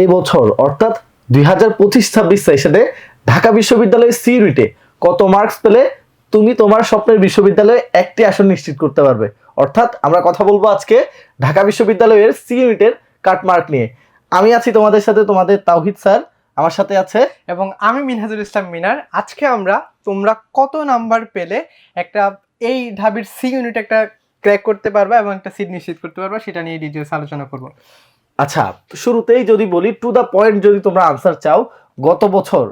এই বছর, অর্থাৎ দুই হাজার পঁচিশ ছাব্বিশ সেশনে ঢাকা বিশ্ববিদ্যালয়ের সি ইউনিটে কত মার্কস পেলে তুমি তোমার স্বপ্নের বিশ্ববিদ্যালয়ে একটি আসন নিশ্চিত করতে পারবে। অর্থাৎ আমরা কথা বলব আজকে ঢাকা বিশ্ববিদ্যালয়ের সি ইউনিটের কাটমার্ক নিয়ে। আমি আছি তোমাদের সাথে তোমাদের তাওহিদ স্যার, আমার সাথে আছে। এবং আমি মিনহাজুল ইসলাম মিনার। আজকে আমরা তোমরা কত নাম্বার পেলে একটা এই ঢাবির সি ইউনিট একটা ক্র্যাক করতে পারবা এবং একটা সিট নিশ্চিত করতে পারবা, সেটা নিয়ে ডিটেলস আলোচনা করব। আচ্ছা শুরুতেই যদি বলি টু দ্য পয়েন্ট যদি তোমরা আনসার চাও, গত বছর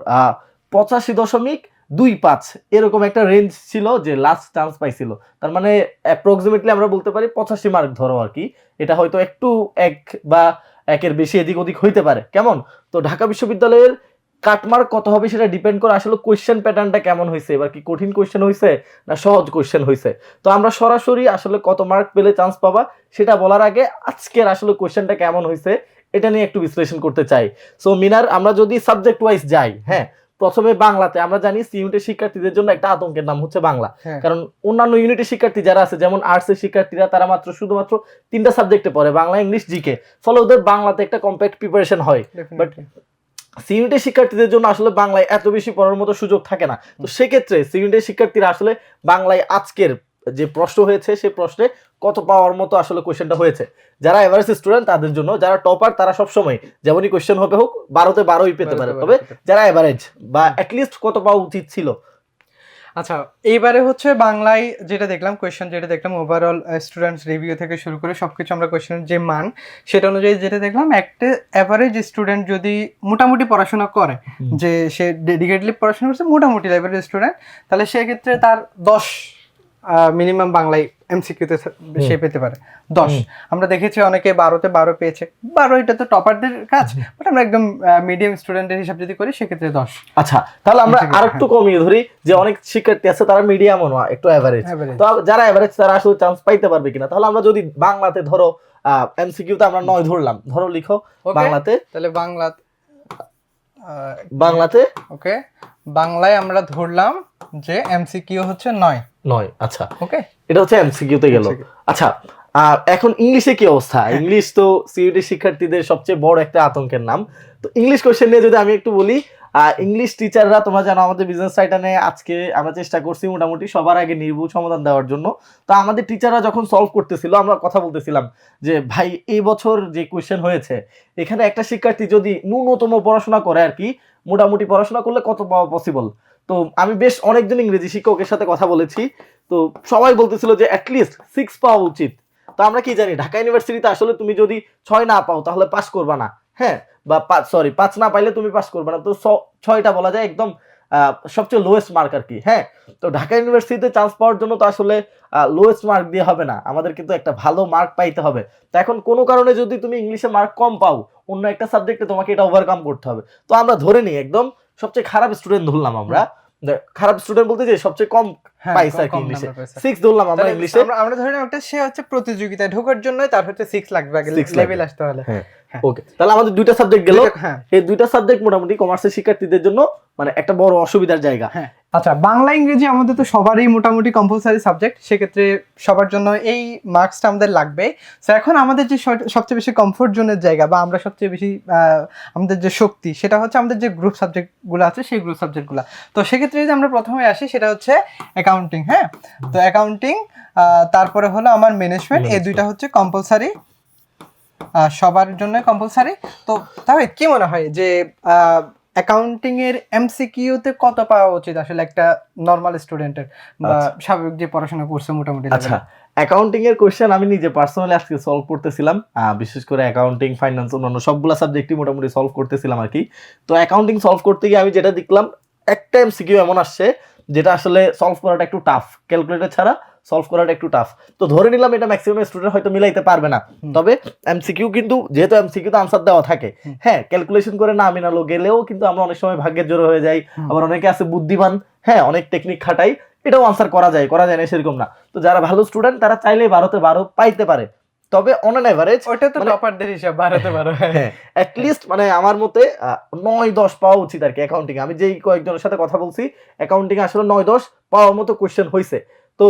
পঁচাশি দশমিক দুই পাঁচ এরকম একটা রেঞ্জ ছিল যে লাস্ট চান্স পাইছিল। তার মানে অ্যাপ্রক্সিমেটলি আমরা বলতে পারি পঁচাশি মার্ক ধরো আর কি। এটা হয়তো একটু এক বা একের বেশি এদিক ওদিক হইতে পারে। কেমন? তো ঢাকা বিশ্ববিদ্যালয়ের কাটমার্ক কত হবে সেটা ডিপেন্ড করে আসলে কোয়েশ্চেন প্যাটার্নটা কেমন হয়েছে এবার কি কঠিন কোয়েশ্চেন হয়েছে না সহজ কোয়েশ্চেন হয়েছে। তো আমরা সরাসরি আসলে কত মার্ক পেলে চান্স পাবা সেটা বলার আগে আজকের আসলে কোয়েশ্চেনটা কেমন হয়েছে এটা নিয়ে একটু বিশ্লেষণ করতে চাই। সো মিনার আমরা যদি সাবজেক্ট ওয়াইজ যাই হ্যাঁ প্রথমে বাংলাতে আমরা জানি সি ইউনিটের শিক্ষার্থীদের জন্য একটা আতঙ্কের নাম হচ্ছে বাংলা। হ্যাঁ। কারণ অন্যান্য ইউনিটের শিক্ষার্থী যারা আছে যেমন আর্টসের শিক্ষার্থীরা তারা মাত্র শুধুমাত্র তিনটা সাবজেক্টে পড়ে বাংলা ইংলিশ জিকে ফলে ওদের বাংলাতে একটা কম্প্যাক্ট প্রিপারেশন হয়। Definitely. সি শিক্ষার্থীদের জন্য আসলে বাংলায় এত বেশি পড়ার মতো সুযোগ থাকে না। তো সেক্ষেত্রে সি শিক্ষার্থীরা আসলে বাংলায় আজকের যে প্রশ্ন হয়েছে সেই প্রশ্নে কত পাওয়ার মতো আসলে কোয়েশ্চেনটা হয়েছে। যারা এভারেজ স্টুডেন্ট তাদের জন্য যারা টপার তারা সবসময় যেমনই কোয়েশ্চেন হবে হোক বারোতে বারোই পেতে পারে। তবে। যারা এভারেজ বা অ্যাটলিস্ট কত পাওয়া উচিত ছিল আচ্ছা এইবারে হচ্ছে বাংলায় যেটা দেখলাম কোয়েশ্চেন যেটা দেখলাম ওভারঅল স্টুডেন্টস রিভিউ থেকে শুরু করে সব কিছু আমরা কোয়েশ্চেনের যে মান সেটা অনুযায়ী যেটা দেখলাম একটা অ্যাভারেজ স্টুডেন্ট যদি মোটামুটি পড়াশোনা করে যে সে ডেডিকেটলি পড়াশোনা করছে মোটামুটি লেভেলের স্টুডেন্ট তাহলে সেক্ষেত্রে তার দশ মিনিমাম বাংলায় এমসিকিউতে সে পেতে পারে। দশ। আমরা দেখেছি অনেকে বারোতে বারো পেয়েছে। বারো এটা তো টপারদের কাজ বাট আমরা একদম মিডিয়াম স্টুডেন্টের হিসাব যদি করি সেক্ষেত্রে দশ। আচ্ছা তাহলে আমরা ঠিক আছে, আরেকটু কমিয়ে ধরি যে অনেক শিক্ষার্থী আছে তারা মিডিয়ামও নয় একটু অ্যাভারেজ তো যারা এভারেজ তারা আসলে চান্স পাইতে পারবে কিনা? তাহলে আমরা যদি বাংলাতে ধরো এমসিকিউতে আমরা নয় ধরলাম। ধরো লিখো বাংলাতে। তাহলে বাংলা বাংলাতে? ওকে বাংলায় আমরা ধরলাম যে এমসিকিউ হচ্ছে নয়। নয় আচ্ছা। ওকে? এটা হচ্ছে এমসিকিউতে গেল। MCQ আচ্ছা আর এখন ইংলিশে কি অবস্থা? ইংলিশ তো সিইউটি শিক্ষার্থীদের সবচেয়ে বড় একটা আতঙ্কের নাম। তো ইংলিশ কোশ্চেন নিয়ে যদি আমি একটু বলি ইংলিশ টিচাররা তোমরা জানো আমাদের বিজনেস সাইটানে আজকে আমরা চেষ্টা করছি মোটামুটি সবার আগে নির্ভুল সমাধান দেওয়ার জন্য। তো আমাদের টিচাররা যখন সলভ করতেছিল, আমরা কথা বলতেছিলাম যে, ভাই, এই বছর যে কোয়েশ্চেন হয়েছে, এখানে একটা শিক্ষার্থী যদি ন্যূনতম পড়াশোনা করে আর কি, মোটামুটি পড়াশোনা করলে কত পাওয়া পসিবল তো আমি বেশ অনেকজন ইংরেজি শিক্ষকের সাথে কথা বলেছি। তো সবাই বলতেছিল যে অ্যাটলিস্ট সিক্স পাওয়া উচিত। তো আমরা কি জানি, ঢাকা ইউনিভার্সিটিতে আসলে তুমি যদি ছয় না পাও, তাহলে পাস করবা না। হ্যাঁ বা সরি পাঁচ না পাইলে তুমি পাস করবে না। তো ছয়টা বলা যায় একদম সবচেয়ে লোয়েস্ট মার্ক আর কি হ্যাঁ? তো ঢাকা ইউনিভার্সিটিতে চান্স পাওয়ার জন্য তো আসলে লোয়েস্ট মার্ক দিয়ে হবে না। আমাদের কিন্তু একটা ভালো মার্ক পাইতে হবে। তো এখন কোনো কারণে যদি তুমি ইংলিশে মার্ক কম পাও, অন্য একটা সাবজেক্টে তোমাকে এটা ওভারকাম করতে হবে। তো আমরা ধরে নিই, একদম সবচেয়ে খারাপ স্টুডেন্ট ধরলাম আমরা। খারাপ স্টুডেন্ট বলতে যে সবচেয়ে কম পাইস আর কি ইংলিশে number সিক্স ধরলাম আমরা ইংলিশে আমরা ধরে নিলাম একটা সে হচ্ছে প্রতিযোগিতায় ঢোকার জন্য তার হচ্ছে সিক্স লাগবে আগে লেভেল আসতে হলে। হ্যাঁ। হ্যাঁ। ওকে তাহলে আমাদের দুইটা সাবজেক্ট গেল। হ্যাঁ। এই দুইটা সাবজেক্ট মোটামুটি কমার্সের শিক্ষার্থীদের জন্য মানে একটা বড় অসুবিধার জায়গা। হ্যাঁ। আচ্ছা বাংলা, ইংরেজি আমাদের তো সবারই মোটামুটি কম্পালসারি সাবজেক্ট সেক্ষেত্রে সবার জন্য এই মার্কসটা আমাদের লাগবে। তো এখন আমাদের যে সবচেয়ে বেশি কমফোর্ট জোনের জায়গা বা আমরা সবচেয়ে বেশি আমাদের যে শক্তি, সেটা হচ্ছে আমাদের যে গ্রুপ সাবজেক্টগুলো আছে, সেই গ্রুপ সাবজেক্টগুলো তো সেক্ষেত্রে যদি আমরা প্রথমে আসি, সেটা হচ্ছে অ্যাকাউন্টিং হ্যাঁ? তো অ্যাকাউন্টিং তারপরে হলো আমার ম্যানেজমেন্ট এই দুইটা হচ্ছে কম্পালসারি সবার জন্য কম্পালসারি তো তাহলে কি মনে হয় যে অ্যাকাউন্টিং এর এমসিকিউ তে কত পাওয়া উচিত? আসলে একটা নর্মাল স্টুডেন্টের বা আচ্ছা। স্বাভাবিক যে পড়াশোনা করছে মোটামুটি আচ্ছা অ্যাকাউন্টিং এর কোশ্চেন আমি নিজে পার্সোনালি আজকে সলভ করতেছিলাম। বিশেষ করে অ্যাকাউন্টিং ফাইন্যান্স অন্যান্য সবগুলা সাবজেক্টই মোটামুটি সলভ করতেছিলাম আর কি। তো অ্যাকাউন্টিং সলভ করতে গিয়ে আমি যেটা দেখলাম একটা এমসিকিউ এমন আসছে যেটা আসলে সলভ করাটা একটু টাফ ক্যালকুলেটর ছাড়া। সলভ করাটা একটু টাফ তো ধরে নিলাম এটা ম্যাক্সিমাম স্টুডেন্ট হয়তো মিলাইতে পারবে না। তবে এমসিকিউ কিন্তু যেহেতু এমসিকিউ তো আনসার দেওয়া থাকে হ্যাঁ ক্যালকুলেশন করে না মিলালো গেলেও কিন্তু আমরা অনেক সময় ভাগ্যের জোরে হয়ে যাই আবার অনেকে আছে বুদ্ধিমান হ্যাঁ অনেক টেকনিক খাটাই এটাও আনসার করা যায় করা যায় না সেরকম না। তো যারা ভালো স্টুডেন্ট তারা চাইলে বারোতে বারো পাইতে পারে। তবে অন অ্যান এভারেজ ওটা তো মানে- টপারদের হিসাব বাড়াতে পারো হ্যাঁ। অ্যাটলিস্ট মানে আমার মতে নয় দশ পাওয়া উচিত আর কি অ্যাকাউন্টিং আমি যেই কয়েকজনের সাথে কথা বলছি অ্যাকাউন্টিং আসলে নয় দশ পাওয়ার মতো কোয়েশ্চেন হয়েছে তো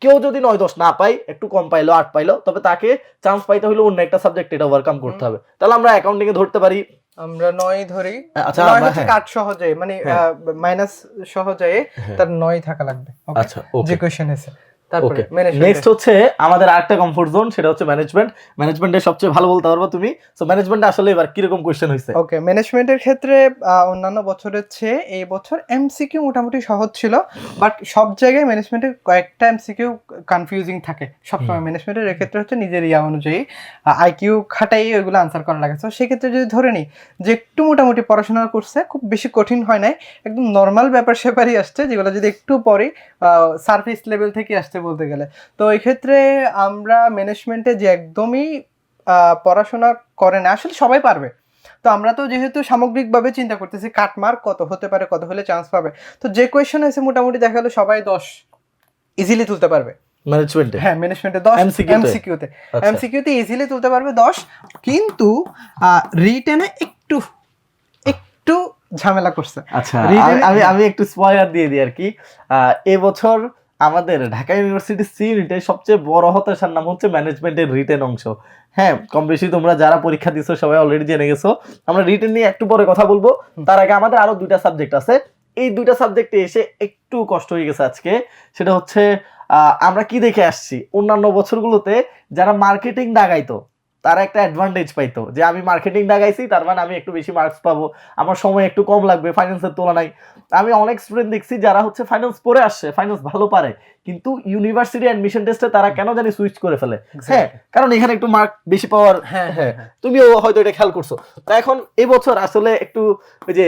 কেউ যদি নয় দশ না পাই একটু কম পাইলো আট পাইলো তবে তাকে চান্স পাইতে হলে অন্য একটা সাবজেক্ট এটা ওভারকাম করতে হবে। তাহলে আমরা অ্যাকাউন্টিং এ ধরতে পারি। আমরা নয় ধরি। আচ্ছা, নয় হচ্ছে হ্যাঁ। কাট সহজে মানে হ্যাঁ। মাইনাস সহজে তার নয় থাকা লাগবে। আচ্ছা যে এসে। তারপরে ওকে নেক্সট হচ্ছে আমাদের আরেকটা কমফোর্ট জোন সেটা হচ্ছে ম্যানেজমেন্ট ম্যানেজমেন্টের সবচেয়ে ভালো বলতে পারব তুমি। সো ম্যানেজমেন্ট আসলে এবার কীরকম কোশ্চেন হয়েছে ওকে ম্যানেজমেন্টের ক্ষেত্রে অন্যান্য বছরের চেয়ে এই বছর এমসিকিউ মোটামুটি সহজ ছিল। বাট সব জায়গায় ম্যানেজমেন্টের কয়েকটা এমসিকিউ কনফিউজিং থাকে। সবসময় ম্যানেজমেন্টের এক্ষেত্রে হচ্ছে নিজের ইয়া অনুযায়ী আইকিউ খাটাই ওইগুলো আনসার করা লাগে। তো সেক্ষেত্রে যদি ধরে নিই যে একটু মোটামুটি পড়াশোনা করছে খুব বেশি কঠিন হয় নাই একদম নর্মাল ব্যাপার স্যাপারই আসছে যেগুলো যদি একটু পরে সার্ভিস লেভেল থেকে আসছে বলতে গেলে। তো এই ক্ষেত্রে আমরা ম্যানেজমেন্টে যে একদমই পড়াশোনা করে না আসলে সবাই পারবে। তো আমরা তো যেহেতু সামগ্রিকভাবে চিন্তা করতেছি কাটমার্ক কত হতে পারে কত হলে চান্স পাবে। তো যে কোয়েশ্চেন আছে মোটামুটি দেখা গেলো সবাই দশ ইজিলি তুলতে পারবে। ম্যানেজমেন্টে হ্যাঁ ম্যানেজমেন্টে দশ? এমসিকিউতে। এমসিকিউতে ইজিলি তুলতে পারবে দশ কিন্তু রিটেনে একটু একটু ঝামেলা করছে। আচ্ছা আমি- আমি একটু স্পয়ার দিয়ে দিই আর কি। এবছর আমাদের ঢাকা ইউনিভার্সিটি সি সবচেয়ে বড় হতাশার নাম হচ্ছে ম্যানেজমেন্টের রিটেন অংশ। হ্যাঁ কম বেশি তোমরা যারা পরীক্ষা দিছো সবাই অলরেডি জেনে গেছো। আমরা রিটেন নিয়ে একটু পরে কথা বলব। তার আগে আমাদের আরও দুইটা সাবজেক্ট আছে। এই দুইটা সাবজেক্টে এসে একটু কষ্ট হয়ে গেছে আজকে। সেটা হচ্ছে আহ, আমরা কি দেখে আসছি? অন্যান্য বছরগুলোতে যারা মার্কেটিং দাগাইতো তারা একটা অ্যাডভান্টেজ পাইতো যে আমি মার্কেটিং দাগাইছি তার মানে আমি একটু বেশি মার্কস পাবো। আমার সময় একটু কম লাগবে ফাইন্যান্সের তুলনায়। আমি অনেক স্টুডেন্ট দেখছি যারা হচ্ছে ফাইন্যান্স পড়ে আসছে ফাইন্যান্স ভালো পারে কিন্তু ইউনিভার্সিটি অ্যাডমিশন টেস্টে তারা কেন জানি সুইচ করে ফেলে। হ্যাঁ কারণ এখানে একটু মার্ক বেশি পাওয়ার হ্যাঁ হ্যাঁ হ্যাঁ। তুমিও হয়তো এটা খেয়াল করছ। তা এখন এই বছর আসলে একটু ওই যে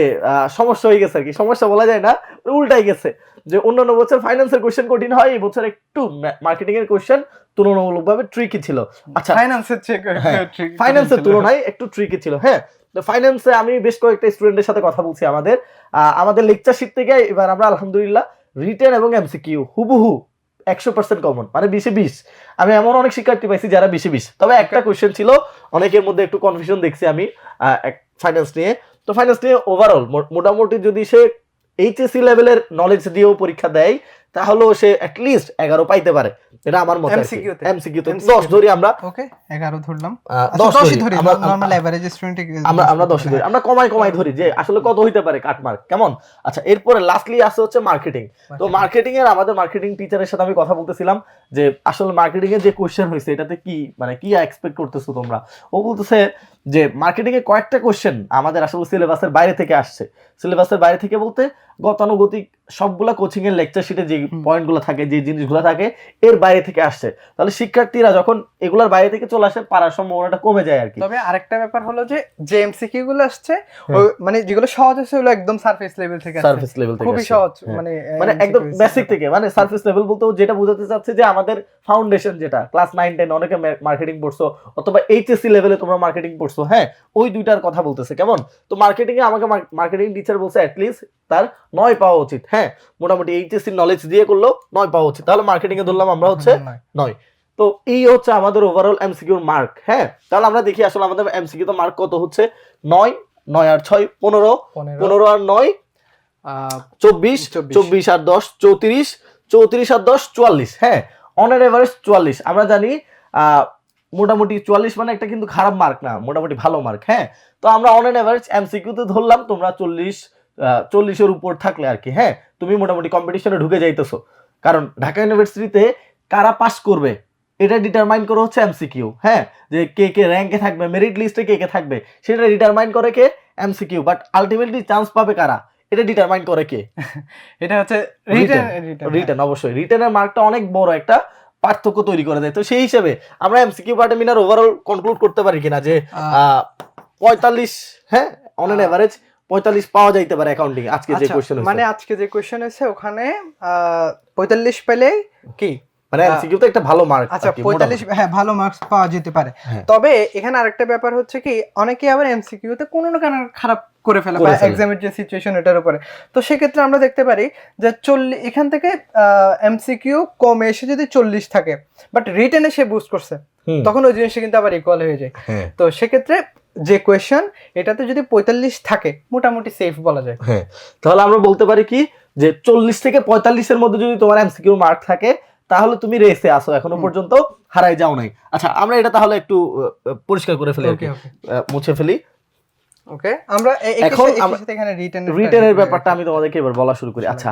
সমস্যা হয়ে গেছে আর কি। সমস্যা বলা যায় না উল্টাই গেছে। যে অন্যান্য বছর ফাইন্যান্সের কোশ্চেন কঠিন হয় এই বছর একটু মার্কেটিং এর কোশ্চেন তুলনামূলকভাবে ট্রিকি ছিল। আচ্ছা ফাইন্যান্সের চেক ফাইন্যান্সের তুলনায় একটু ট্রিকি ছিল। হ্যাঁ তো ফাইন্যান্সে আমি বেশ কয়েকটা স্টুডেন্টের সাথে কথা বলছি আমাদের। আমাদের লেকচার শিট থেকে এবার আমরা আলহামদুলিল্লাহ রিটেন এবং এমসিকিউ হুবহু একশো পার্সেন্ট কমন মানে বিশে বিশ আমি এমন অনেক শিক্ষার্থী পাইছি যারা বিশে বিশ তবে একটা কোয়েশ্চেন ছিল অনেকের মধ্যে একটু কনফিউশন দেখছি আমি ফাইন্যান্স নিয়ে। তো ফাইন্যান্স নিয়ে ওভারঅল মোটামুটি যদি সে এইচএসসি লেভেলের নলেজ দিয়েও পরীক্ষা দেয় তাহলেও সে অ্যাটলিস্ট এগারো পাইতে পারে। এটা আমার মত MCQ এমসিকিউ তে। দশ ধরি আমরা। ওকে এগারো ধরলাম। আচ্ছা, দশ দশই ধরি। আমরা নর্মাল এভারেজ স্টুডেন্ট আমরা আমরা দশই ধরি। আমরা কমাই কমাই ধরি যে আসলে কত হইতে পারে কাটমার্ক কেমন? আচ্ছা এরপরে লাস্টলি আসে হচ্ছে মার্কেটিং তো মার্কেটিং এর আমাদের মার্কেটিং টিচারের সাথে আমি কথা বলতেছিলাম যে আসলে মার্কেটিং এর যে কোশ্চেন হয়েছে এটাতে কি মানে কি এক্সপেক্ট করতেছো তোমরা? ও বলতেছে যে মার্কেটিং এ কয়েকটা কোশ্চেন আমাদের আসলে সিলেবাসের বাইরে থেকে আসছে। সিলেবাসের বাইরে থেকে বলতে গতানুগতিক সবগুলা কোচিং এর লেকচার শিটে যে পয়েন্টগুলো থাকে যে জিনিসগুলো থাকে এর বাইরে থেকে আসছে। তাহলে শিক্ষার্থীরা যখন এগুলার বাইরে থেকে চলে আসে পারার সম্ভাবনাটা কমে যায় আর কি তবে আরেকটা ব্যাপার হলো যে যে এমসিকিউ গুলো আসছে হ্যাঁ। মানে যেগুলো সহজ আছে ওগুলো একদম সারফেস লেভেল থেকে আসছে। সার্ভিস লেভেল থেকে খুবই সহজ হ্যাঁ। মানে মানে একদম বেসিক থেকে মানে সার্ভিস লেভেল বলতে যেটা বোঝাতে চাচ্ছে যে আমাদের ফাউন্ডেশন যেটা ক্লাস নাইন টেন অনেকে মার্কেটিং পড়ছো অথবা এইচএসসি লেভেলে তোমরা মার্কেটিং পড়ছো। হ্যাঁ ওই দুইটার কথা বলতেছে কেমন? তো মার্কেটিং এ আমাকে মার্কেটিং টিচার বলছে অ্যাটলিস্ট তার নয় পাওয়া উচিত। হ্যাঁ মোটামুটি এইচএসসি নলেজ দিয়ে করল নয় পাওয়া উচিত। তাহলে মার্কেটিং এ ধরলাম আমরা হচ্ছে নয়। তো এই হচ্ছে আমাদের ওভারঅল এমসিকিউর মার্ক হ্যাঁ? তাহলে আমরা দেখি আসলে আমাদের এমসিকিউ তো মার্ক কত হচ্ছে? নয় নয় আর ছয় পনেরো। পনেরো। আর নয় আহ, চব্বিশ। চব্বিশ। আর দশ চৌত্রিশ। চৌত্রিশ আর দশ চুয়াল্লিশ হ্যাঁ? অনের এভারেজ চুয়াল্লিশ। আমরা জানি আহ, মোটামুটি চুয়াল্লিশ মানে একটা কিন্তু খারাপ মার্ক না মোটামুটি ভালো মার্ক হ্যাঁ? তো আমরা অনের এভারেজ এমসিকিউতে ধরলাম তোমরা চল্লিশ চল্লিশের উপর থাকলে আর কি হ্যাঁ? তুমি মোটামুটি কম্পিটিশনে ঢুকে যাইতেছো। কারণ ঢাকা ইউনিভার্সিটিতে কারা পাস করবে এটা ডিটারমাইন করে হচ্ছে এমসিকিউ হ্যাঁ? যে কে কে র্যাঙ্কে থাকবে মেরিট লিস্টে কে কে থাকবে সেটা ডিটারমাইন করে কে এমসিকিউ বাট আলটিমেটলি চান্স পাবে কারা এটা ডিটারমাইন করে কে। এটা হচ্ছে রিটার্ন রিটার্ন অবশ্যই। রিটার্নের মার্কটা অনেক বড় একটা পার্থক্য তৈরি করে দেয় তো সেই হিসেবে আমরা এমসিকিউ পার্টে মিনার ওভারঅল কনক্লুড করতে পারি কিনা যে পঁয়তাল্লিশ হ্যাঁ অন আহ, এভারেজ পঁয়তাল্লিশ পাওয়া যাইতে পারে অ্যাকাউন্টিং আজকে যে আচ্ছা, কোশ্চেন মানে আজকে যে কোশ্চেন আছে ওখানে পঁয়তাল্লিশ পেলে কি? মানে এমসিকিউ তো একটা ভালো মার্ক আচ্ছা পঁয়তাল্লিশ হ্যাঁ ভালো মার্কস পাওয়া যেতে পারে। হ্যাঁ। তবে এখানে আরেকটা ব্যাপার হচ্ছে কি অনেকে আবার এমসিকিউ তে কোনো না কোনো খারাপ করে ফেলে বা এক্সামের যে সিচুয়েশন এটার উপরে। তো সেক্ষেত্রে আমরা দেখতে পারি যে চল্লিশ এখান থেকে এমসিকিউ কমে এসে যদি চল্লিশ থাকে বাট রিটেনে সে বুস্ট করছে তখন ওই জিনিসটা কিন্তু আবার ইকুয়াল হয়ে যায়। হ্যাঁ। তো সেক্ষেত্রে যে কোয়েশ্চেন এটাতে যদি পঁয়তাল্লিশ থাকে মোটামুটি সেফ বলা যায়। হ্যাঁ। তাহলে আমরা বলতে পারি কি যে চল্লিশ থেকে পঁয়তাল্লিশের মধ্যে যদি তোমার এমসিকিউ মার্ক থাকে তাহলে তুমি রেসে আসো। এখনও পর্যন্ত হারাই যাও নাই। আচ্ছা আমরা এটা তাহলে একটু পরিষ্কার করে ফেলি মুছে ফেলি। ওকে আমরা এখন এখানে রিটেন রিটেনের ব্যাপারটা আমি তোমাদেরকে এবার বলা শুরু করি। আচ্ছা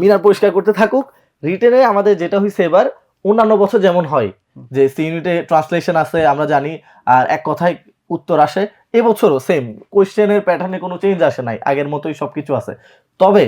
মিনার পরিষ্কার করতে থাকুক। রিটেনে আমাদের যেটা হয়েছে এবার অন্যান্য বছর যেমন হয় যে সি ইউনিটে ট্রান্সলেশন আছে আমরা জানি আর এক কথায় উত্তর আসে এবছরও সেম কোয়েশ্চেনের প্যাটার্নে কোনো চেঞ্জ আসে নাই আগের মতোই সবকিছু আছে। তবে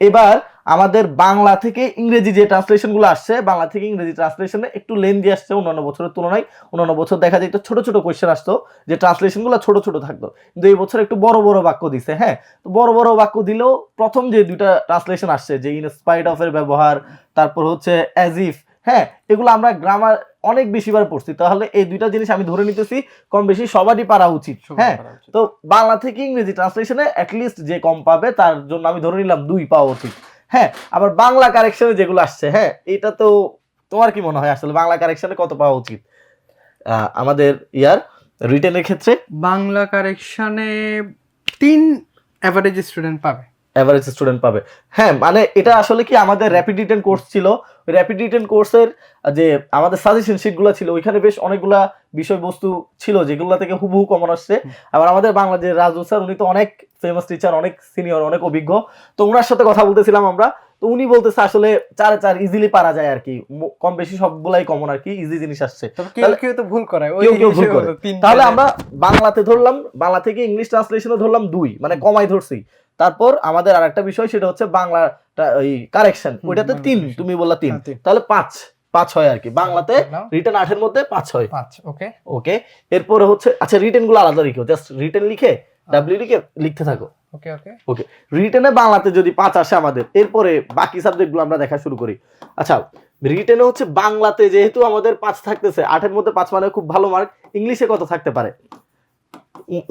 এবার আমাদের বাংলা থেকে ইংরেজি যে ট্রান্সলেশনগুলো আসছে বাংলা থেকে ইংরেজি ট্রান্সলেশনে একটু লেন্দি আসছে অন্যান্য বছরের তুলনায়। অন্যান্য বছর দেখা যেত ছোট ছোট কোয়েশ্চেন আসতো যে ট্রান্সলেশনগুলো ছোট ছোট থাকতো। কিন্তু এই বছর একটু বড় বড় বাক্য দিছে হ্যাঁ? তো বড় বড় বাক্য দিলেও প্রথম যে দুইটা ট্রান্সলেশন আসছে যে ইনস্পাইড অফ এর ব্যবহার তারপর হচ্ছে অ্যাজ ইফ হ্যাঁ? এগুলো আমরা গ্রামার অনেক বেশিবার পড়ছি। তাহলে এই দুইটা জিনিস আমি ধরে নিতেছি কম বেশি সবারই পারা উচিত হ্যাঁ? তো বাংলা থেকে ইংরেজি ট্রান্সলেশনে অ্যাটলিস্ট যে কম পাবে তার জন্য আমি ধরে নিলাম দুই পাওয়া উচিত। হ্যাঁ আবার বাংলা কারেকশনে যেগুলো আসছে হ্যাঁ এটা তো তোমার কি মনে হয় আসলে? বাংলা কারেকশনে কত পাওয়া উচিত? আমাদের ইয়ার রিটেনের ক্ষেত্রে? বাংলা কারেকশনে তিন অ্যাভারেজ স্টুডেন্ট পাবে। অ্যাভারেজ স্টুডেন্ট পাবে। হ্যাঁ মানে এটা আসলে কি আমাদের র্যাপিড রিটেন কোর্স ছিল? র্যাপিড রিটেন কোর্সের যে আমাদের সাজেশন শিটগুলো ছিল ওইখানে বেশ অনেকগুলা বিষয়বস্তু ছিল যেগুলো থেকে হুবহু কমন আসছে। আবার আমাদের বাংলাদেশের রাজু স্যার উনি তো অনেক ফেমাস টিচার অনেক সিনিয়র অনেক অভিজ্ঞ। তো ওনার সাথে কথা বলতেছিলাম আমরা। তো উনি বলতেছে আসলে চারে চার ইজিলি পারা যায় আর কি। কম বেশি সবগুলাই কমন আর কি ইজি জিনিস আসছে। কেউ তাহলে- তো ভুল করে কেউ কেউ ভুল করে। তাহলে আমরা বাংলাতে ধরলাম বাংলা থেকে ইংলিশ ট্রান্সলেশনে ধরলাম দুই মানে কমাই ধরছি। তারপর আমাদের আর একটা বিষয় সেটা হচ্ছে বাংলাটা ওই কারেকশন ওইটাতে তিন তুমি বললা তিন। হ্যাঁ, তাহলে পাঁচ পাঁচ হয় আর কি। বাংলাতে রিটার্ন আটের মধ্যে পাঁচ হয়। পাঁচ ওকে। ওকে এরপরে হচ্ছে আচ্ছা রিটার্নগুলো আলাদা লিখো জাস্ট রিটার্ন লিখে ডাব্লিউ লিখে লিখতে থাকো। ওকে ওকে রিটেনে বাংলাতে যদি পাঁচ আসে আমাদের এরপরে বাকি সাবজেক্টগুলো আমরা দেখা শুরু করি। আচ্ছা রিটেনে হচ্ছে বাংলাতে যেহেতু আমাদের পাঁচ থাকতেছে আটের মধ্যে পাঁচ মানে খুব ভালো মার্ক ইংলিশে কত থাকতে পারে?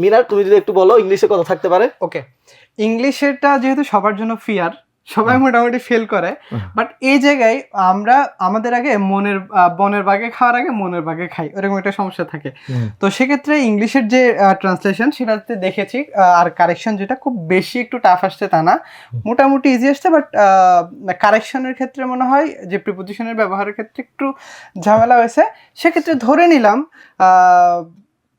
মিনার তুমি যদি একটু বলো ইংলিশে কত থাকতে পারে? ওকে ইংলিশেরটা যেহেতু সবার জন্য ফিয়ার সবাই মোটামুটি ফেল করে। বাট এই জায়গায় আমরা আমাদের আগে মনের বনের বাগে খাওয়ার আগে মনের বাগে খাই ওরকম একটা সমস্যা থাকে। তো সেক্ষেত্রে ইংলিশের যে ট্রান্সলেশন সেটাতে দেখেছি আর কারেকশন যেটা খুব বেশি একটু টাফ আসছে তা না। মোটামুটি ইজি আসছে বাট কারেকশনের ক্ষেত্রে মনে হয় যে প্রিপোজিশনের ব্যবহারের ক্ষেত্রে একটু ঝামেলা হয়েছে। সেক্ষেত্রে ধরে নিলাম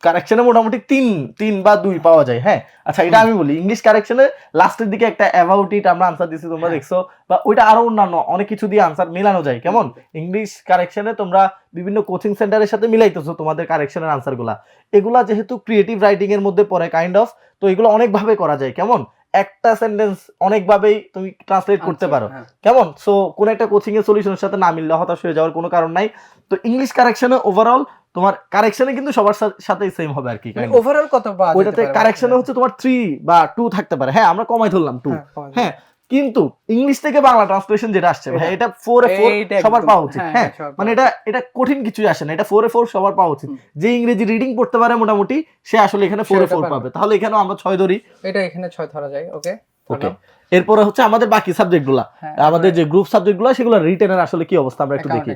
কারেকশনে মোটামুটি তিন তিন বা দুই পাওয়া যায় হ্যাঁ? আচ্ছা এটা আমি বলি ইংলিশ কারেকশনে লাস্টের দিকে একটা অ্যাবাউট ইট আমরা আনসার দিচ্ছি তোমরা হ্যাঁ। দেখছ বা ওইটা আরও অন্যান্য অনেক কিছু দিয়ে আনসার মেলানো যায় কেমন? ইংলিশ কারেকশনে তোমরা বিভিন্ন কোচিং সেন্টারের সাথে মিলাইতেছো তোমাদের কারেকশনের আনসারগুলা এগুলা যেহেতু ক্রিয়েটিভ রাইটিং এর মধ্যে পড়ে কাইন্ড অফ তো এগুলো অনেকভাবে করা যায় কেমন? একটা সেন্টেন্স অনেকভাবেই তুমি ট্রান্সলেট করতে পারো হ্যাঁ। কেমন? সো কোন একটা কোচিং এর সলিউশনের সাথে না মিললে হতাশ হয়ে যাওয়ার কোনো কারণ নাই। তো ইংলিশ কারেকশনে ওভারঅল তোমার কারেকশনে কিন্তু সবার সা- সাথেই সেম হবে আর কি মানে। ওভারঅল কত পাওয়া ওইটাতে কারেকশনে হচ্ছে তোমার থ্রি বা টু থাকতে পারে। হ্যাঁ আমরা কমাই ধরলাম টু হ্যাঁ। হ্যাঁ কিন্তু ইংলিশ থেকে বাংলা ট্রান্সলেশন যেটা আসছে ভাই এটা- ফোর এ ফোর সবার পাওয়া উচিত। হ্যাঁ, হ্যাঁ মানে এটা এটা কঠিন কিছুই আসে না। এটা ফোর এ ফোর সবার পাওয়া উচিত। যে ইংরেজি রিডিং পড়তে পারে মোটামুটি সে আসলে এখানে ফোর এ ফোর পাবে। তাহলে এখানেও আমরা ছয় ধরি। এটা এখানে ছয় ধরা যায় ওকে ওকে এরপরে হচ্ছে আমাদের বাকি সাবজেক্টগুলা। হ্যাঁ, আমাদের যে গ্রুপ সাবজেক্টগুলো সেগুলো রিটেনের আসলে কি অবস্থা আমরা একটু দেখি।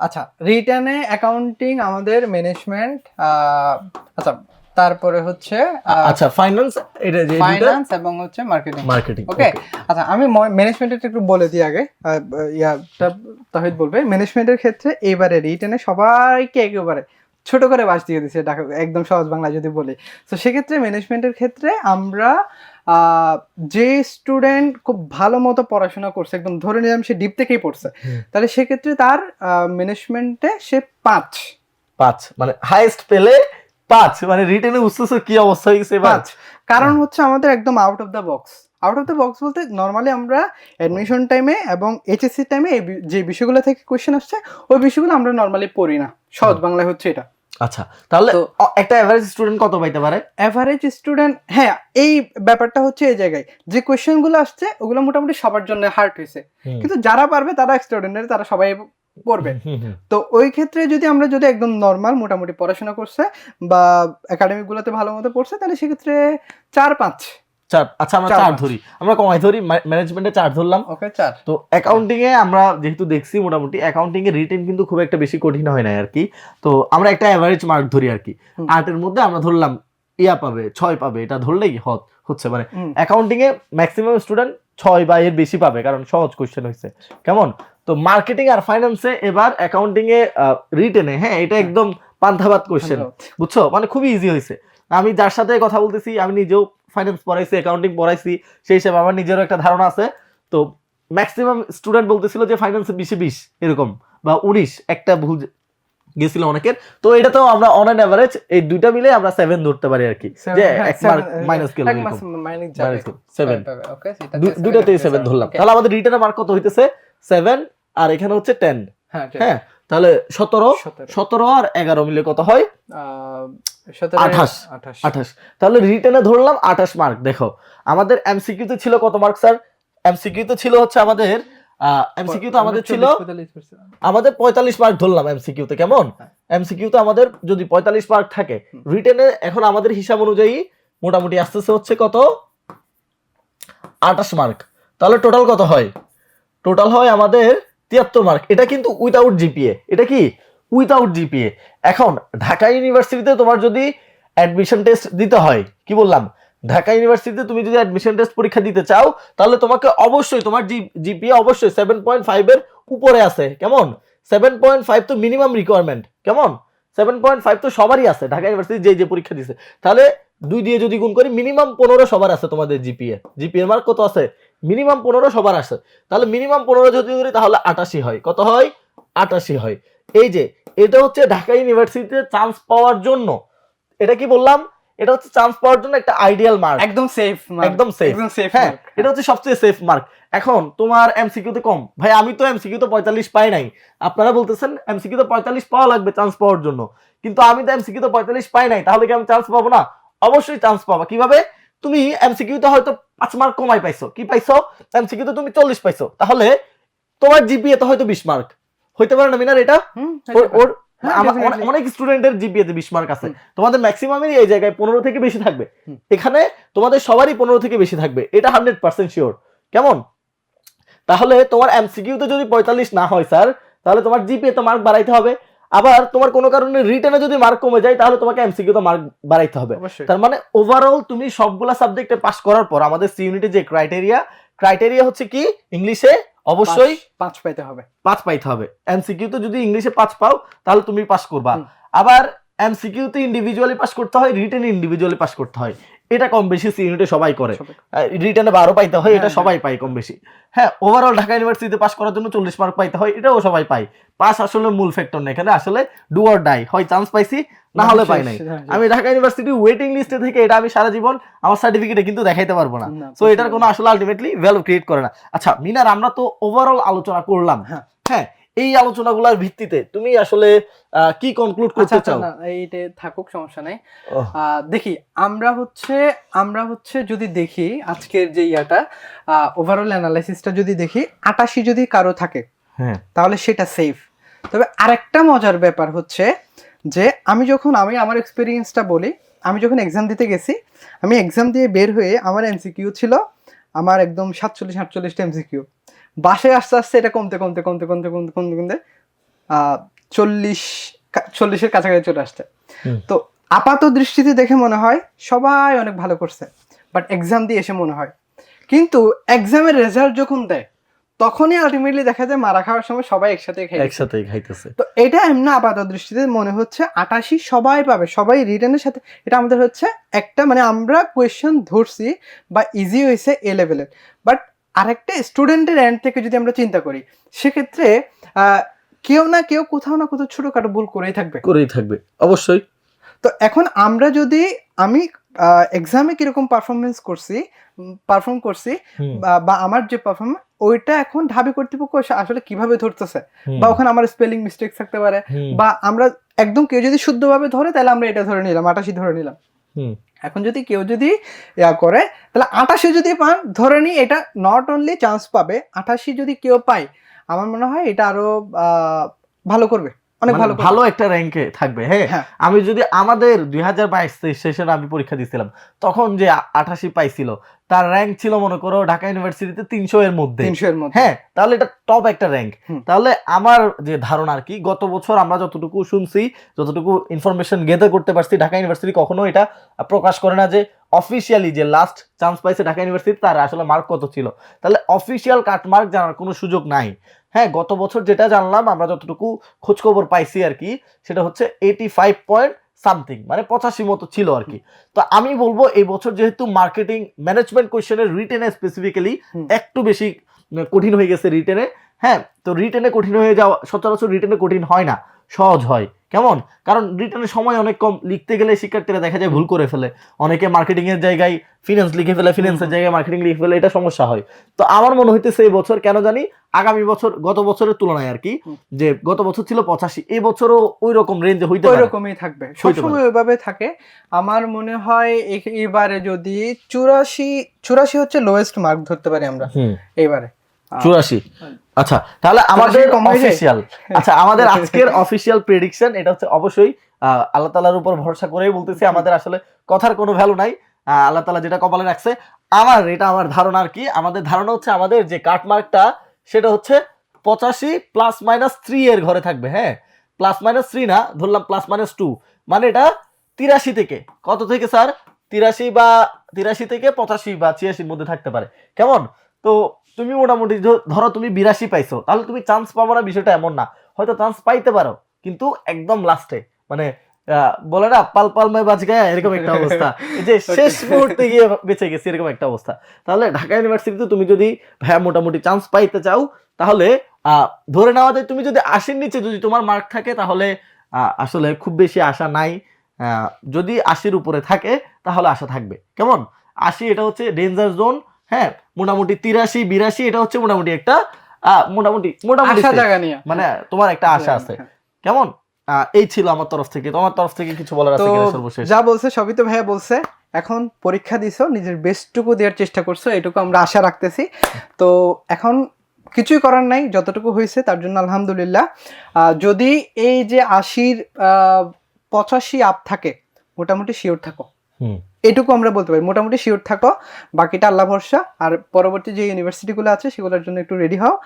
আচ্ছা রিটার্নে অ্যাকাউন্টিং আমাদের ম্যানেজমেন্ট আচ্ছা তারপরে হচ্ছে আচ্ছা ফাইন্যান্স এটা যে ফাইন্যান্স এবং হচ্ছে মার্কেটিং মার্কেটিং ওকে আচ্ছা আমি ম্যানেজমেন্টের একটু বলে দিই আগে। ইয়াটা তাহিদ বলবে ম্যানেজমেন্টের ক্ষেত্রে এবারে রিটেনে সবাইকে একেবারে ছোট করে বাস দিয়ে দিছে একদম সহজ বাংলা যদি বলি। তো সেক্ষেত্রে ম্যানেজমেন্টের ক্ষেত্রে আমরা যে স্টুডেন্ট খুব ভালো মতো পড়াশোনা করছে একদম ধরে নিলাম সে ডিপ থেকেই পড়ছে তাহলে সেক্ষেত্রে তার ম্যানেজমেন্টে সে পাঁচ। পাঁচ মানে হাইয়েস্ট পেলে পাঁচ মানে রিটেনে বুঝতেছো কি অবস্থা হয়েছে এবার? পাঁচ। কারণ হচ্ছে আমাদের একদম out of the box out of the box বলতে নর্মালি আমরা অ্যাডমিশন টাইমে এবং এইচএসসি টাইমে যে বিষয়গুলো থেকে কোয়েশ্চেন আসছে ওই বিষয়গুলো আমরা নর্মালি পড়ি না। সহজ বাংলায় হচ্ছে এটা। আচ্ছা তাহলে একটা এভারেজ স্টুডেন্ট কত পাইতে পারে? এভারেজ স্টুডেন্ট হ্যাঁ এই ব্যাপারটা হচ্ছে এই জায়গায়। যে কোয়েশ্চেনগুলো আসছে ওগুলো মোটামুটি সবার জন্য হার্ড হয়েছে কিন্তু যারা পারবে তারা এক্সট্রাঅর্ডিনারি তারা সবাই পড়বে। তো ওই ক্ষেত্রে যদি আমরা যদি একদম নর্মাল মোটামুটি পড়াশোনা করছে বা একাডেমিক গুলোতে ভালো মতো পড়ছে তাহলে সেক্ষেত্রে চার পাঁচ চার আচ্ছা আমরা চার ধরি। আমরা কমাই ধরি ম্যানেজমেন্টে চার ধরলাম। ওকে চার। তো অ্যাকাউন্টিং এ আমরা যেহেতু দেখছি মোটামুটি অ্যাকাউন্টিং এ রিটেন কিন্তু খুব একটা বেশি কঠিন হয় না আর কি। তো আমরা একটা এভারেজ মার্ক ধরি আর কি। আটের মধ্যে আমরা ধরলাম ইয়া পাবে ছয় পাবে এটা ধরলেই হত হচ্ছে মানে অ্যাকাউন্টিং এ ম্যাক্সিমাম স্টুডেন্ট ছয় বা এর বেশি পাবে কারণ সহজ কোশ্চেন হয়েছে। কেমন? তো মার্কেটিং আর ফাইন্যান্সে এবার অ্যাকাউন্টিং এ রিটেনে হ্যাঁ এটা একদম পান্থাবাদ কোশ্চেন বুঝছ? মানে খুবই ইজি হয়েছে। আমি যার সাথে কথা বলতেছি আমি নিজেও ফাইন্যান্স পড়াইছি অ্যাকাউন্টিং পড়াইছি সেই হিসাবে আমার নিজেরও একটা ধারণা আছে। তো ম্যাক্সিমাম স্টুডেন্ট বলতেছিল যে ফাইন্যান্সে বিশে বিশ এরকম বা উনিশ একটা ভুল গেছিল অনেকের। তো এটাতেও আমরা অন অ্যান অ্যাভারেজ এই দুইটা মিলে আমরা সেভেন ধরতে পারি আর কি যে হ্যাঁ, এক মার্ক মাইনাস গেল। সেভেন Okay, সেটাতে দু- seven দুইটাতেই সেভেন ধরলাম। তাহলে আমাদের রিটার্নের মার্ক কত হইতেছে? সেভেন আর এখানে হচ্ছে টেন হ্যাঁ, হ্যাঁ তাহলে সতেরো সতেরো। আর এগারো মিলে কত হয়? আঠাশ। আঠাশ। তাহলে রিটার্নে ধরলাম আঠাশ মার্ক দেখো। আমাদের এমসিকিউ তে ছিল কত মার্ক স্যার এমসিকিউ তে ছিল হচ্ছে আমাদের এমসিকিউ তো আমাদের ছিল আমাদের পঁয়তাল্লিশ মার্ক ধরলাম এমসিকিউ তে কেমন? হ্যাঁ। এমসিকিউ তে আমাদের যদি পঁয়তাল্লিশ মার্ক থাকে রিটেনে এখন আমাদের হিসাব অনুযায়ী মোটামুটি আসতেছে হচ্ছে কত? আঠাশ মার্ক তাহলে টোটাল কত হয়? টোটাল হয় আমাদের তিয়াত্তর মার্ক এটা কিন্তু উইথাউট জিপিএ এটা কি? উইথাউট জিপিএ এখন, ঢাকা ইউনিভার্সিটিতে তোমার যদি অ্যাডমিশন টেস্ট দিতে হয়, কি বললাম? ঢাকা ইউনিভার্সিটিতে তুমি যদি অ্যাডমিশন টেস্ট পরীক্ষা দিতে চাও, তাহলে তোমাকে অবশ্যই, তোমার জিপিএ অবশ্যই সেভেন পয়েন্ট ফাইভের উপরে আছে। কেমন? সেভেন পয়েন্ট ফাইভ তো মিনিমাম রিকোয়ারমেন্ট কেমন? সেভেন পয়েন্ট ফাইভ তো সবারই আছে। ঢাকা ইউনিভার্সিটি যে যে পরীক্ষা দিছে। তাহলে দুই দিয়ে যদি গুণ করি মিনিমাম পনেরো সবার আছে তোমাদের জিপিএ জিপিএ মার্ক কত আছে? মিনিমাম পনেরো সবার আছে। তাহলে মিনিমাম পনেরো যদি ধরি তাহলে আটাশি হয়। কত হয়? আটাশি হয়। এই যে এটা হচ্ছে ঢাকা ইউনিভার্সিটিতে চান্স পাওয়ার জন্য। এটা কি বললাম? এটা হচ্ছে চান্স পাওয়ার জন্য একটা আইডিয়াল মার্ক একদম সেফ একদম safe। একদম সেফ হ্যাঁ এটা হচ্ছে সবচেয়ে সেফ মার্ক এখন তোমার এমসিকিউ তে কম। ভাই আমি তো এমসিকিউ তো পঁয়তাল্লিশ পাই নাই। আপনারা বলতেছেন এমসিকিউ তো পঁয়তাল্লিশ পাওয়া লাগবে চান্স পাওয়ার জন্য। কিন্তু আমি তো এমসিকিউ তো পঁয়তাল্লিশ পাই নাই তাহলে কি আমি চান্স পাবো না? অবশ্যই চান্স পাবা। কীভাবে? তুমি এমসিকিউ তে হয়তো পাঁচ মার্ক কমাই পাইছো। কি পাইছো? এমসিকিউ তে তুমি চল্লিশ পাইছো। তাহলে তোমার জিপিএ তো হয়তো বিশ মার্ক হইতে পারে না মিনার এটা? ওর- হ্যাঁ. অনেক স্টুডেন্টের জিপিএ তে বিশ মার্ক আছে। তোমাদের ম্যাক্সিমামেরই এই জায়গায় পনেরো থেকে বেশি থাকবে। এখানে তোমাদের সবারই পনেরো থেকে বেশি থাকবে। এটা হান্ড্রেড পার্সেন্ট শিওর কেমন? তাহলে তোমার এমসিকিউ তে যদি পঁয়তাল্লিশ না হয় স্যার তাহলে তোমার জিপিএ তো মার্ক বাড়াইতে হবে। আবার তোমার কোনো কারণে রিটার্নে যদি মার্ক কমে যায় তাহলে তোমাকে এমসিকিউ তো মার্ক বাড়াইতে হবে। তার মানে ওভারঅল তুমি সবগুলা সাবজেক্টে পাস করার পর আমাদের সি ইউনিটে যে ক্রাইটেরিয়া ক্রাইটেরিয়া হচ্ছে কি? ইংলিশে অবশ্যই পাঁচ- পাইতে হবে। পাঁচ পাইতে হবে। এমসিকিউ তো যদি ইংলিশে পাঁচ পাও তাহলে তুমি পাস করবা। আবার এমসিকিউ তে ইন্ডিভিজুয়ালি পাস করতে হয় রিটেন ইন্ডিভিজুয়ালি পাস করতে হয়। এটা কম বেশি সি ইউনিটে সবাই করে। রিটেনে বারো পাইতে হয় এটা হ্যাঁ, সবাই পায় কম বেশি। হ্যাঁ ওভারঅল ঢাকা ইউনিভার্সিটিতে পাস করার জন্য চল্লিশ মার্ক পাইতে হয় এটাও সবাই পায়। পাস আসলে মূল ফ্যাক্টর না এখানে আসলে ডু অর ডাই হয় চান্স পাইছি না হলে পাই নাই। হ্যাঁ, আমি ঢাকা ইউনিভার্সিটি ওয়েটিং লিস্টে থেকে এটা আমি সারা জীবন আমার সার্টিফিকেটে কিন্তু দেখাইতে পারব না। না, সো এটার কোনো আসলে আলটিমেটলি ভ্যালু ক্রিয়েট করে না। আচ্ছা মিনার আমরা তো ওভারঅল আলোচনা করলাম। হ্যাঁ। এই আলোচনাগুলোর ভিত্তিতে তুমি আসলে কি কনক্লুড আচ্ছা করতে আচ্ছা, চাও? না, এইটা থাকুক সমস্যা নাই। দেখি আমরা হচ্ছে আমরা হচ্ছে যদি দেখি আজকের যে ইয়াটা ওভারঅল অ্যানালাইসিসটা যদি দেখি আটাশি যদি কারও থাকে হ্যাঁ। তাহলে সেটা সেফ তবে আরেকটা মজার ব্যাপার হচ্ছে যে আমি যখন আমি আমার এক্সপিরিয়েন্সটা বলি আমি যখন এক্সাম দিতে গেছি আমি এক্সাম দিয়ে বের হয়ে আমার এমসিকিউ ছিল আমার একদম সাতচল্লিশ আটচল্লিশটা এমসিকিউ বাসে আস্তে আস্তে এটা কমতে কমতে কমতে কমতে কমতে কমতে কমতে আহ, চল্লিশ চল্লিশের কাছাকাছি চলে আসছে। তো আপাত দৃষ্টিতে দেখে মনে হয় সবাই অনেক ভালো করছে বাট এক্সাম দিয়ে এসে মনে হয়। কিন্তু এক্সামের রেজাল্ট যখন দেয় তখনই আলটিমেটলি দেখা যায় মারা খাওয়ার সময় সবাই একসাথে খেয়ে একসাথেই খাইতেছে। তো এটা এমনি আপাত দৃষ্টিতে মনে হচ্ছে আটাশি সবাই পাবে সবাই রিটার্নের সাথে। এটা আমাদের হচ্ছে একটা মানে আমরা কোয়েশ্চেন ধরছি বা ইজি হয়েছে এ লেভেলের বাট আরেকটা স্টুডেন্টের এন্ড থেকে যদি আমরা চিন্তা করি সেক্ষেত্রে আহ, কেউ না কেউ কোথাও না কোথাও ছোটোখাটো ভুল করেই থাকবে। করেই থাকবে অবশ্যই। তো এখন আমরা যদি আমি এক্সামে কীরকম পারফরমেন্স করছি পারফর্ম করছি বা- আমার যে পারফরমেন্স ওইটা এখন ঢাবি কর্তৃপক্ষ আসলে কীভাবে ধরতেছে? বা ওখানে আমার স্পেলিং মিস্টেক থাকতে পারে। বা আমরা একদম কেউ যদি শুদ্ধভাবে ধরে তাহলে আমরা এটা ধরে নিলাম আটাশি ধরে নিলাম। এখন যদি কেউ যদি ইয়া করে, তাহলে আটাশি যদি পান, ধরে নি এটা নট অনলি চান্স পাবে আঠাশি যদি কেউ পায়, আমার মনে হয় এটা আরও ভালো করবে। অনেক মানে ভালো ভালো একটা র্যাঙ্কে থাকবে হ্যাঁ? হ্যাঁ। আমি যদি আমাদের দুই হাজার বাইশ সেশনে আমি পরীক্ষা দিছিলাম তখন যে আঠাশি পাইছিল তার র্যাঙ্ক ছিল মনে করো ঢাকা ইউনিভার্সিটিতে তিনশো এর মধ্যে। তিনশো এর মধ্যে। হ্যাঁ তাহলে এটা টপ একটা র্যাঙ্ক তাহলে আমার যে ধারণা আর কি গত বছর আমরা যতটুকু শুনছি যতটুকু ইনফরমেশন গেদার করতে পারছি ঢাকা ইউনিভার্সিটি কখনো এটা প্রকাশ করে না যে অফিসিয়ালি যে লাস্ট চান্স পাইছে ঢাকা ইউনিভার্সিটি তার আসলে মার্ক কত ছিল? তাহলে অফিসিয়াল কাটমার্ক জানার কোনো সুযোগ নাই। হ্যাঁ গত বছর যেটা জানলাম আমরা যতটুকু খোঁজখবর পাইছি আর কি সেটা হচ্ছে এইটি ফাইভ পয়েন্ট সামথিং মানে পঁচাশি মতো ছিল আর কি। তো আমি বলব এই বছর যেহেতু মার্কেটিং ম্যানেজমেন্ট কোয়েশ্চেনের রিটেনে স্পেসিফিক্যালি একটু বেশি কঠিন হয়ে গেছে রিটেনে হ্যাঁ তো রিটেনে কঠিন হয়ে যাওয়া সচরাচর রিটেনে কঠিন হয় না সহজ হয়। কেমন? কারণ রিটার্নের সময় অনেক কম লিখতে গেলে শিক্ষার্থীরা দেখা যায় ভুল করে ফেলে। অনেকে মার্কেটিং এর জায়গায় ফিনান্স লিখে ফেলে ফিনান্সের জায়গায় মার্কেটিং লিখে ফেলে এটা সমস্যা হয়। তো আমার মনে হইতেছে এই বছর কেন জানি আগামী বছর গত বছরের তুলনায় আর কি যে গত বছর ছিল পঁচাশি এই বছরও ওই রকম রেঞ্জে হইতে ওই রকমই থাকবে। সবসময় ওইভাবে থাকে। আমার মনে হয় এবারে যদি চুরাশি চুরাশি হচ্ছে লোয়েস্ট মার্ক ধরতে পারি আমরা এবারে। চুরাশি? হুম। আচ্ছা তাহলে আমাদের? অফিসিয়াল আচ্ছা আমাদের আজকের অফিসিয়াল প্রেডিকশন এটা হচ্ছে অবশ্যই আল্লাহ তালার উপর ভরসা করেই বলতেছি আমাদের আসলে কথার কোনো ভ্যালু নাই। আল্লাহ তালা যেটা কপালে রাখছে আমার এটা আমার ধারণা আর কি। আমাদের ধারণা হচ্ছে আমাদের যে কাটমার্কটা সেটা হচ্ছে পঁচাশি প্লাস মাইনাস থ্রি এর ঘরে থাকবে হ্যাঁ? প্লাস মাইনাস থ্রি না ধরলাম প্লাস মাইনাস টু মানে এটা তিরাশি থেকে। কত থেকে স্যার? তিরাশি বা তিরাশি থেকে পঁচাশি বা ছিয়াশির মধ্যে থাকতে পারে। কেমন? তো তুমি মোটামুটি ধরো তুমি বিরাশি পাইছো তাহলে তুমি চান্স পাবো না বিষয়টা এমন না। হয়তো চান্স পাইতে পারো কিন্তু একদম লাস্টে মানে বলে না পাল পালমায় বাজ গায়া এরকম একটা অবস্থা। এই যে শেষ মুহূর্তে গিয়ে বেঁচে গেছি এরকম একটা অবস্থা। তাহলে ঢাকা ইউনিভার্সিটিতে তুমি যদি ভাইয়া মোটামুটি চান্স পাইতে চাও তাহলে আহ, ধরে নেওয়া যায় তুমি যদি আশির নিচে যদি তোমার মার্ক থাকে তাহলে আহ, আসলে খুব বেশি আশা নাই। আহ, যদি আশির উপরে থাকে তাহলে আশা থাকবে। কেমন? আশি এটা হচ্ছে ডেঞ্জার জোন হ্যাঁ মোটামুটি তিরাশি বিরাশি এটা হচ্ছে মোটামুটি একটা মোটামুটি মোটামুটি মানে তোমার একটা আশা আছে। হ্যাঁ। কেমন? এই ছিল আমার তরফ থেকে। তোমার তরফ থেকে কিছু বলার আছে কিনা সর্বশেষ? যা বলছে সবই তো ভাইয়া বলছে। এখন পরীক্ষা দিছো নিজের বেস্টটুকু দেওয়ার চেষ্টা করছ এটুকু আমরা আশা রাখতেছি। তো এখন কিছুই করার নাই যতটুকু হয়েছে তার জন্য আলহামদুলিল্লাহ। আহ, যদি এই যে আশির আহ, পঁচাশি আপ থাকে মোটামুটি শিওর থাকো। এটুকু আমরা বলতে পারি। মোটামুটি শিওর থাকো। বাকিটা আল্লাহ ভরসা। আর পরবর্তী যে ইউনিভার্সিটিগুলো আছে সেগুলোর জন্য একটু রেডি হও।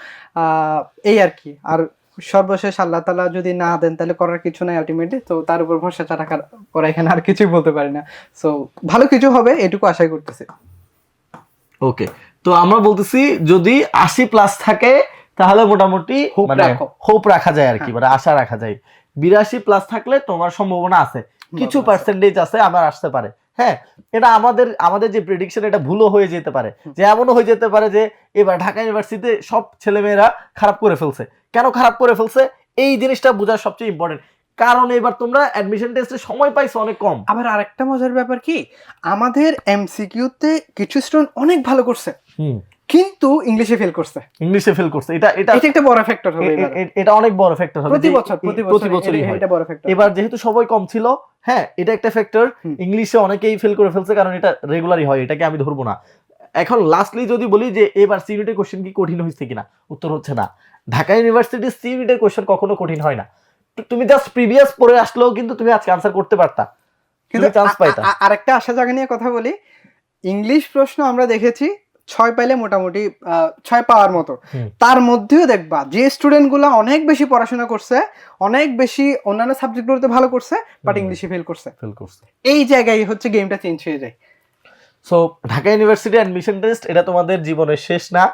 এই আর কি। আর সর্বশেষ আল্লাহ তালা যদি না দেন তাহলে করার কিছু নাই আলটিমেটলি তো তার উপর ভরসা ছাড়া কার- এখানে আর কিছুই বলতে পারি না। সো ভালো কিছু হবে এটুকু আশাই করতেছি। ওকে তো আমরা বলতেছি যদি আশি প্লাস থাকে তাহলে মোটামুটি Hope মানে রাখো। হোপ রাখা যায় আর কি হ্যাঁ। মানে আশা রাখা যায়। বিরাশি প্লাস থাকলে তোমার সম্ভাবনা আছে। কিছু পার্সেন্টেজ আছে আমার আসতে পারে। হ্যাঁ এটা আমাদের আমাদের যে প্রেডিকশন এটা ভুলও হয়ে যেতে পারে। যে এমনও হয়ে যেতে পারে যে এবার ঢাকা ইউনিভার্সিটিতে সব ছেলেমেয়েরা খারাপ করে ফেলছে। কেন খারাপ করে ফেলছে? এই জিনিসটা বোঝা সবচেয়ে ইম্পর্টেন্ট কারণ এবার তোমরা অ্যাডমিশন টেস্টে সময় পাইছো অনেক কম। আবার আরেকটা মজার ব্যাপার কি? আমাদের এমসিকিউতে কিছু স্টুডেন্ট অনেক ভালো করছে। কিন্তু ইংলিশে ফেল করছে। ইংলিশে ফেল করছে। এটা এটা এটা একটা বড় ফ্যাক্টর হবে এটা অনেক বড় ফ্যাক্টর হবে প্রতি বছর প্রতি প্রতি বছর এটা বড় ফ্যাক্টর এবার যেহেতু সবাই কম ছিল হ্যাঁ এটা একটা ফ্যাক্টর ইংলিশে অনেকেই ফেল করে ফেলছে কারণ এটা রেগুলারই হয় এটাকে আমি ধরবো না। এখন লাস্টলি যদি বলি যে এবার সি ইউনিটের কোশ্চেন কি কঠিন হয়েছে কিনা? উত্তর হচ্ছে না। ঢাকা ইউনিভার্সিটির সি ইউনিটের কোশ্চেন কখনো কঠিন হয় না। তুমি জাস্ট প্রিভিয়াস পড়ে আসলেও কিন্তু তুমি আজকে আনসার করতে পারতা। কিন্তু চান্স পাইতা। আরেকটা আশা জায়গা নিয়ে কথা বলি। ইংলিশ প্রশ্ন আমরা দেখেছি ছয় পাইলে মোটামুটি ছয় পাওয়ার মতো। তার মধ্যেও দেখবা যে স্টুডেন্টগুলো অনেক বেশি পড়াশোনা করছে অনেক বেশি অন্যান্য সাবজেক্টগুলোতে ভালো করছে বাট ইংলিশে ফেল করছে। ফেল করছে। এই জায়গায় হচ্ছে গেমটা চেঞ্জ হয়ে যায়। So Dhaka university admission test এটা তোমাদের জীবনের শেষ না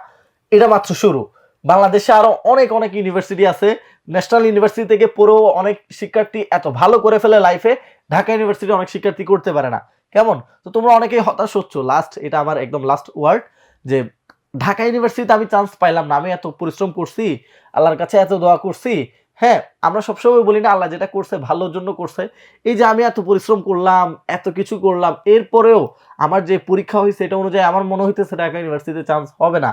এটা মাত্র শুরু। বাংলাদেশে আরও অনেক অনেক ইউনিভার্সিটি আছে। ন্যাশনাল ইউনিভার্সিটি থেকে পুরো অনেক শিক্ষার্থী এত ভালো করে ফেলে লাইফে ঢাকা ইউনিভার্সিটি অনেক শিক্ষার্থী করতে পারে না। কেমন? তো তোমরা অনেকেই হতাশ হচ্ছ। লাস্ট এটা আমার একদম লাস্ট ওয়ার্ড যে ঢাকা ইউনিভার্সিটিতে আমি চান্স পাইলাম না, আমি এত পরিশ্রম করছি, আল্লাহর কাছে এত দোয়া করছি হ্যাঁ আমরা সবসময় বলি না, আল্লাহ যেটা করছে ভালোর জন্য করছে। এই যে আমি এত পরিশ্রম করলাম, এত কিছু করলাম, এরপরেও আমার যে পরীক্ষা হয়েছে এটা অনুযায়ী আমার মনে হইতেছে ঢাকা ইউনিভার্সিটিতে চান্স হবে না।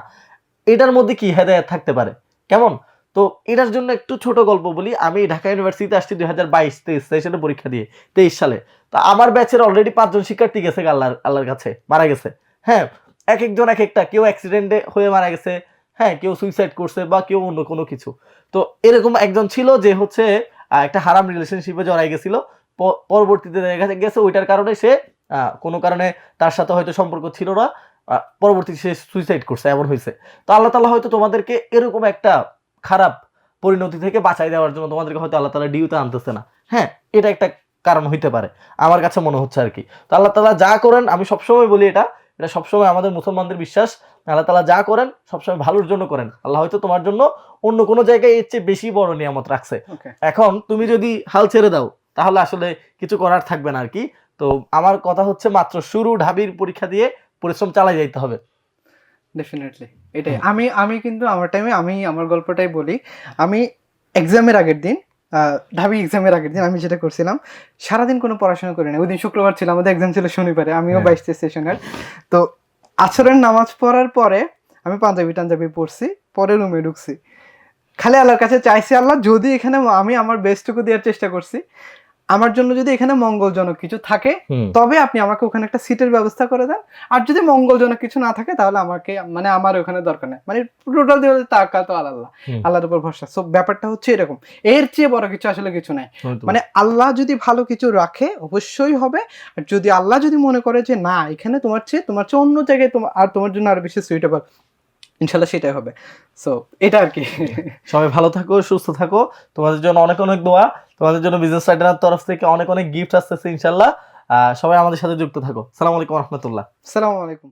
এটার মধ্যে কি হেদায়ত থাকতে পারে? কেমন? তো এটার জন্য একটু ছোট গল্প বলি, আমি ঢাকা ইউনিভার্সিটিতে আসছি দুই হাজার বাইশ তেইশ সেশনে পরীক্ষা দিয়ে, তেইশ সালে। তো আমার ব্যাচের অলরেডি পাঁচজন শিক্ষার্থী গেছে আল্লাহর আল্লাহর কাছে, মারা গেছে। হ্যাঁ এক একজন এক একটা কেউ অ্যাক্সিডেন্টে হয়ে মারা গেছে হ্যাঁ কেউ সুইসাইড করছে বা কেউ অন্য কোনো কিছু। তো এরকম একজন ছিল যে হচ্ছে একটা হারাম রিলেশনশিপে জড়াই গেছিল পরবর্তীতে দেখা গেছে ওইটার কারণে সে কোনো কারণে তার সাথে হয়তো সম্পর্ক ছিল না পরবর্তীতে সে সুইসাইড করছে, এমন হয়েছে। তো আল্লাহ তালা হয়তো তোমাদেরকে এরকম একটা খারাপ পরিণতি থেকে বাঁচাই দেওয়ার জন্য তোমাদেরকে হয়তো আল্লাহ তালা ডিউতে আনতেছে না। হ্যাঁ এটা একটা কারণ হইতে পারে, আমার কাছে মনে হচ্ছে আর কি। তো আল্লাহ তালা যা করেন, আমি সবসময় বলি এটা এটা সবসময় আমাদের মুসলমানদের বিশ্বাস আল্লাহ তালা যা করেন সবসময় ভালোর জন্য করেন। আল্লাহ হয়তো তোমার জন্য অন্য কোনো জায়গায় এর চেয়ে বেশি বড় নিয়ামত রাখছে। এখন তুমি যদি হাল ছেড়ে দাও তাহলে আসলে কিছু করার থাকবে না আর কি তো আমার কথা হচ্ছে মাত্র শুরু ঢাবির পরীক্ষা দিয়ে পরিশ্রম চালাই যাইতে হবে। ডেফিনেটলি এটাই। আমি আমি কিন্তু আমার টাইমে আমি আমার গল্পটাই বলি। আমি এক্সামের আগের দিন ঢাবি এক্সামের আগের দিন আমি যেটা করছিলাম সারাদিন কোনো পড়াশোনা করি না ওই দিন শুক্রবার ছিল আমাদের এক্সাম ছিল শনিবারে আমিও বাইশ বাইশটা সেশনের তো আছরের নামাজ পড়ার পরে আমি পাঞ্জাবি টাঞ্জাবি পড়ছি পরে রুমে ঢুকছি। খালি আল্লাহর কাছে চাইছি আল্লাহ যদি এখানে আমি আমার বেস্টটুকু দেওয়ার চেষ্টা করছি আমার জন্য যদি এখানে মঙ্গলজনক কিছু থাকে তবে আপনি আমাকে ওখানে একটা সিটের ব্যবস্থা করে দেন। আর যদি মঙ্গলজনক কিছু না থাকে তাহলে আমাকে মানে আমার ওখানে দরকার নেই। মানে টোটাল দিয়ে তাকা তো আল্লাহ আল্লাহর উপর ভরসা। সো ব্যাপারটা হচ্ছে এরকম। এর চেয়ে বড় কিছু আসলে কিছু নাই। মানে আল্লাহ যদি ভালো কিছু রাখে অবশ্যই হবে। আর যদি আল্লাহ যদি মনে করে যে না এখানে তোমার চেয়ে তোমার চেয়ে অন্য জায়গায় তোমার আর তোমার জন্য আরও বেশি সুইটেবল ইনশাল্লাহ সেটাই হবে। সো এটা আর কি। সবাই ভালো থাকো সুস্থ থাকো। তোমাদের জন্য অনেক অনেক দোয়া। তোমাদের জন্য বিজনেস রাইটারের তরফ থেকে অনেক অনেক গিফট আসতেছে, ইনশাল্লাহ। সবাই আমাদের সাথে যুক্ত থাকো। সালাম আলাইকুম রহমতুল্লাহ। সালামু আলাইকুম